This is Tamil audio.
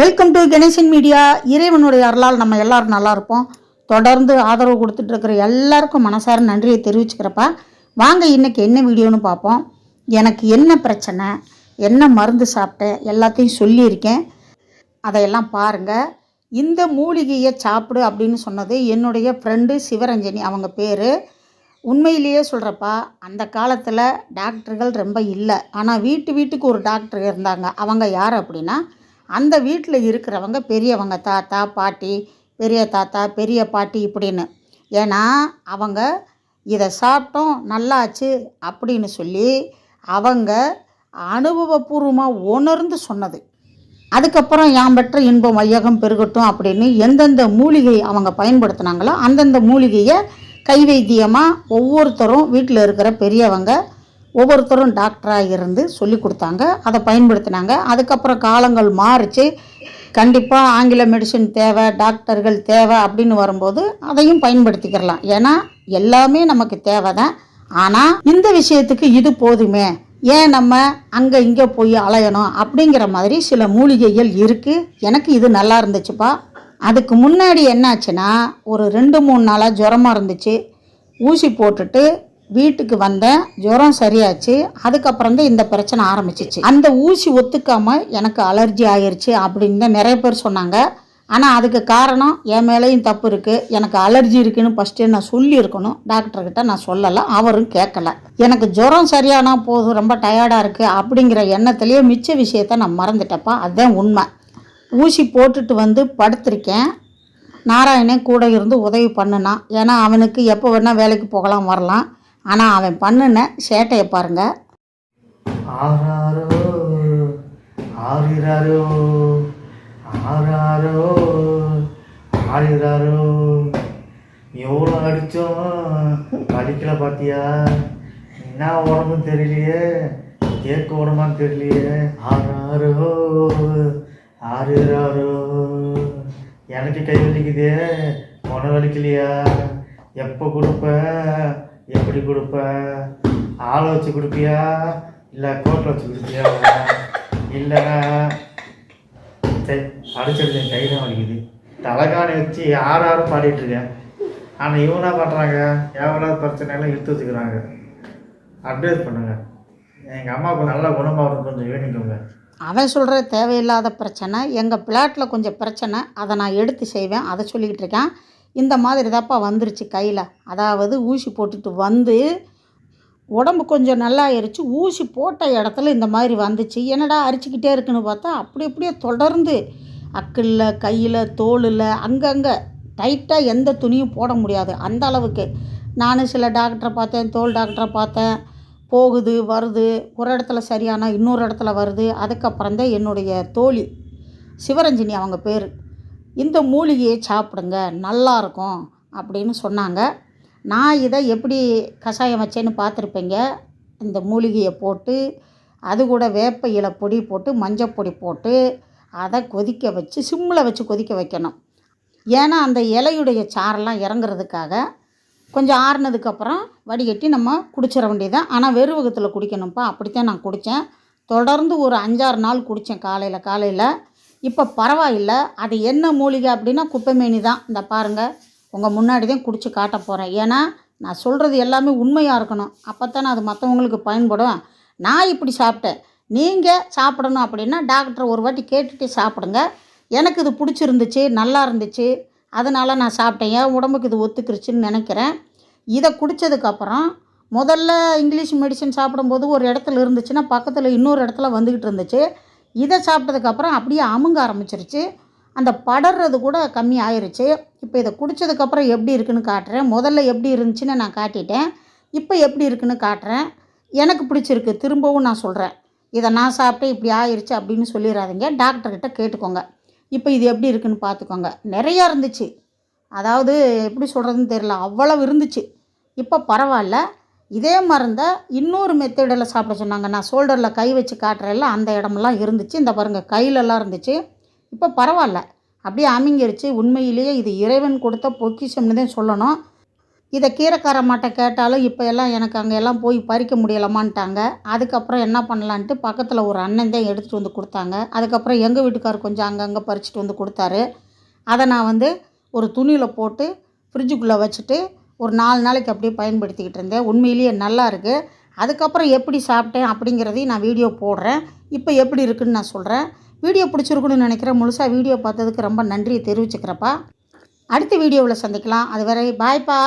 வெல்கம் டு கணேசன் மீடியா இறைவனுடைய அருளால் நம்ம எல்லாரும் நல்லா இருப்போம். தொடர்ந்து ஆதரவு கொடுத்துட்டு இருக்கிற எல்லாருக்கும் மனசார நன்றியை தெரிவிச்சுக்கிறப்ப. வாங்க இன்னைக்கு என்ன வீடியோன்னு பார்ப்போம். எனக்கு என்ன பிரச்சனை என்ன மருந்து சாப்பிட்டேன் எல்லாத்தையும் சொல்லியிருக்கேன். அதையெல்லாம் பாருங்கள் இந்த மூலிகையை சாப்பிடு அப்படின்னு சொன்னது என்னுடைய ஃப்ரெண்டு சிவரஞ்சனி அவங்க பேர். உண்மையிலேயே சொல்கிறப்பா அந்த காலத்தில் டாக்டர்கள் ரொம்ப இல்லை. ஆனால் வீட்டு வீட்டுக்கு ஒரு டாக்டர் இருந்தாங்க. அவங்க யார் அப்படின்னா அந்த வீட்டில் இருக்கிறவங்க பெரியவங்க தாத்தா பாட்டி பெரிய தாத்தா பெரிய பாட்டி இப்படின்னு. ஏன்னா அவங்க இதை சாப்பிட்டோம் நல்லாச்சு அப்படின்னு சொல்லி அவங்க அனுபவபூர்வமாக உணர்ந்து சொன்னது. அதுக்கப்புறம் யாம் பெற்ற இன்பம் வையகம் பெருகட்டும் அப்படின்னு எந்தெந்த மூலிகை அவங்க பயன்படுத்தினாங்களோ அந்தந்த மூலிகையை கைவைத்தியமாக ஒவ்வொருத்தரும் வீட்டில் இருக்கிற பெரியவங்க ஒவ்வொருத்தரும் டாக்டராக இருந்து சொல்லி கொடுத்தாங்க. அதை பயன்படுத்தினாங்க. அதுக்கப்புறம் காலங்கள் மாறிச்சு. கண்டிப்பாக ஆங்கில மெடிசன் தேவை டாக்டர்கள் தேவை அப்படின்னு வரும்போது அதையும் பயன்படுத்திக்கிறலாம். ஏன்னா எல்லாமே நமக்கு தேவை தான் ஆனால் இந்த விஷயத்துக்கு இது போதுமே. ஏன் நம்ம அங்கே இங்கே போய் அலையணும் அப்படிங்கிற மாதிரி சில மூலிகைகள் இருக்குது எனக்கு இது நல்லா இருந்துச்சுப்பா. அதுக்கு முன்னாடி என்னாச்சுன்னா ஒரு ரெண்டு மூணு நாளாக ஜுரமாக இருந்துச்சு. ஊசி போட்டுட்டு வீட்டுக்கு வந்தேன் ஜுரம் சரியாச்சு. அதுக்கப்புறம் தான் இந்த பிரச்சனை ஆரம்பிச்சிச்சு. அந்த ஊசி ஒத்துக்காம எனக்கு அலர்ஜி ஆயிடுச்சு அப்படின்னு தான் நிறைய பேர் சொன்னாங்க. ஆனால் அதுக்கு காரணம் என் மேலேயும் தப்பு இருக்குது எனக்கு அலர்ஜி இருக்குன்னு ஃபஸ்ட்டு நான் சொல்லியிருக்கணும். டாக்டர்கிட்ட நான் சொல்லலை அவரும் கேட்கல. எனக்கு ஜுரம் சரியானா போதும் ரொம்ப டயர்டாக இருக்குது அப்படிங்கிற எண்ணத்துலேயே மிச்ச விஷயத்த நான் மறந்துட்டப்பா அதுதான் உண்மை. ஊசி போட்டுட்டு வந்து படுத்திருக்கேன். நாராயணன் கூட இருந்து உதவி பண்ணுனான் ஏன்னா அவனுக்கு எப்போ வேணால் வேலைக்கு போகலாம் வரலாம். ஆனால் அவன் பண்ணுன சேட்டையை பாருங்க. ஆறாரோ ஆறிராரோ ஆறாரோ ஆறிராரோ. எவ்வளோ அடித்தோம் அடிக்கல பார்த்தியா என்ன உடம்புன்னு தெரியலையே. கேட்க உடம்பான்னு தெரியலையே. ஆறாரோ ஆறிராரோ. எனக்கு கை வலிக்குதே. உன வலிக்கலையா? எப்போ கொடுப்ப? எப்படி கொடுப்ப? ஆளை வச்சு கொடுப்பியா? இல்லை கோட்டில் வச்சு கொடுப்பியா? இல்லைன்னா சரி அடிச்சிருது கை தான் வலிக்குது. தலைகாணி வச்சு யார் யாரும் பாடிட்டு இருக்கேன். ஆனால் இவனா பண்ணுறாங்க எவ்வளோ பிரச்சனையெல்லாம் இழுத்து வச்சுக்கிறாங்க. அட்வைஸ் பண்ணுங்க. எங்கள் அம்மாவுக்கு நல்ல குணமாக கொஞ்சம் வேணிக்கோங்க அவன் சொல்கிற தேவையில்லாத பிரச்சனை எங்கள் பிளாட்டில் கொஞ்சம் பிரச்சனை அதை நான் எடுத்து செய்வேன் அதை சொல்லிக்கிட்டு இருக்கேன். இந்த மாதிரி தாப்பா வந்துருச்சு கையில். அதாவது ஊசி போட்டுட்டு வந்து உடம்பு கொஞ்சம் நல்லா ஆயிருச்சு ஊசி போட்ட இடத்துல இந்த மாதிரி வந்துச்சு. என்னடா அரிச்சிக்கிட்டே இருக்குன்னு பார்த்தா அப்படி அப்படியே தொடர்ந்து அக்கில் கையில் தோலில் அங்கங்கே டைட்டாக எந்த துணியும் போட முடியாது. அந்த அளவுக்கு. நானும் சில டாக்டரை பார்த்தேன் தோல் டாக்டரை பார்த்தேன். போகுது வருது. ஒரு இடத்துல சரியானா இன்னொரு இடத்துல வருது. அதுக்கப்புறம் தான் என்னுடைய தோழி சிவரஞ்சினி அவங்க பேர். இந்த மூலிகையை சாப்பிடுங்க நல்லாயிருக்கும் அப்படின்னு சொன்னாங்க. நான் இதை எப்படி கஷாயம் வச்சேன்னு பார்த்துருப்பீங்க. இந்த மூலிகையை போட்டு அது கூட வேப்ப இலை பொடி போட்டு மஞ்சள் பொடி போட்டு அதை கொதிக்க வச்சு சிம்மில் வச்சு கொதிக்க வைக்கணும். ஏன்னா அந்த இலையுடைய சாரெல்லாம் இறங்குறதுக்காக கொஞ்சம் ஆறுனதுக்கப்புறம் வடிகட்டி நம்ம குடிச்சிட வேண்டியதான் ஆனால் வெறுவகத்தில் குடிக்கணும்ப்பா. அப்படித்தான் நான் குடித்தேன். தொடர்ந்து ஒரு அஞ்சாறு நாள் குடித்தேன். காலையில் காலையில் இப்போ பரவாயில்லை அது என்ன மூலிகை அப்படின்னா குப்பைமேனி தான். இந்த பாருங்கள் உங்கள் முன்னாடி தான் குடிச்சு காட்ட போகிறேன் ஏன்னா நான் சொல்கிறது எல்லாமே உண்மையாக இருக்கணும். அப்போ தானே அது மற்றவங்களுக்கு பயன்படும். நான் இப்படி சாப்பிட்டேன். நீங்கள் சாப்பிடணும் அப்படின்னா டாக்டர் ஒரு வாட்டி கேட்டுட்டு சாப்பிடுங்க. எனக்கு இது பிடிச்சிருந்துச்சு நல்லா இருந்துச்சு. அதனால் நான் சாப்பிட்டேன். என் உடம்புக்கு இது ஒத்துக்கிருச்சுன்னு நினைக்கிறேன். இதை குடித்ததுக்கப்புறம் முதல்ல இங்கிலீஷ் மெடிசன் சாப்பிடும்போது ஒரு இடத்துல இருந்துச்சுன்னா பக்கத்தில் இன்னொரு இடத்துல வந்துக்கிட்டு இருந்துச்சு. இதை சாப்பிட்டதுக்கப்புறம் அப்படியே அமுங்க ஆரம்பிச்சிருச்சு. அந்த படறது கூட கம்மி ஆயிருச்சு. இப்போ இதை குடித்ததுக்கப்புறம் எப்படி இருக்குன்னு காட்டுறேன். முதல்ல எப்படி இருந்துச்சுன்னு நான் காட்டிட்டேன். இப்போ எப்படி இருக்குன்னு காட்டுறேன். எனக்கு பிடிச்சிருக்கு. திரும்பவும் நான் சொல்கிறேன் இதை நான் சாப்பிட்டு இப்படி ஆயிருச்சு அப்படின்னு சொல்லிடாதீங்க டாக்டர்கிட்ட கேட்டுக்கோங்க. இப்போ இது எப்படி இருக்குன்னு பார்த்துக்கோங்க. நிறையா இருந்துச்சு. அதாவது எப்படி சொல்கிறதுன்னு தெரியல. அவ்வளவு இருந்துச்சு. இப்போ பரவாயில்ல. இதே மருந்தை இன்னொரு மெத்தடில் சாப்பிட சொன்னாங்க. நான் ஷோல்டரில் கை வச்சு காட்டுறேன்ல அந்த இடமெல்லாம் இருந்துச்சு. இந்த பாருங்கள் கையிலலாம் இருந்துச்சு. இப்போ பரவாயில்ல. அப்படியே அமிங்கிருச்சு. உண்மையிலேயே இது இறைவன் கொடுத்த பொக்கிஷம்னு தான் சொல்லணும். இதை கீரைக்காரம்மாட்ட கேட்டாலும் இப்போ எல்லாம் எனக்கு அங்கே எல்லாம் போய் பறிக்க முடியலமான்ட்டாங்க அதுக்கப்புறம் என்ன பண்ணலான்ட்டு பக்கத்தில் ஒரு அண்ணன் தான் எடுத்துகிட்டு வந்து கொடுத்தாங்க. அதுக்கப்புறம் எங்கள் வீட்டுக்கார் கொஞ்சம் அங்கங்கே பறிச்சுட்டு வந்து கொடுத்தாரு. அதை நான் வந்து ஒரு துணியில் போட்டு ஃப்ரிட்ஜுக்குள்ளே வச்சுட்டு ஒரு நாலு நாளைக்கு அப்படியே பயன்படுத்திக்கிட்டு இருந்தேன். உண்மையிலேயே நல்லா இருக்குது அதுக்கப்புறம் எப்படி சாப்பிட்டேன் அப்படிங்கிறதையும் நான் வீடியோ போடுறேன். இப்போ எப்படி இருக்குன்னு நான் சொல்கிறேன் வீடியோ பிடிச்சிருக்குன்னு நினைக்கிறேன். முழுசாக வீடியோ பார்த்ததுக்கு ரொம்ப நன்றியை தெரிவிச்சுக்கிறப்பா. அடுத்த வீடியோவில் சந்திக்கலாம். அது வரை பாய்ப்பா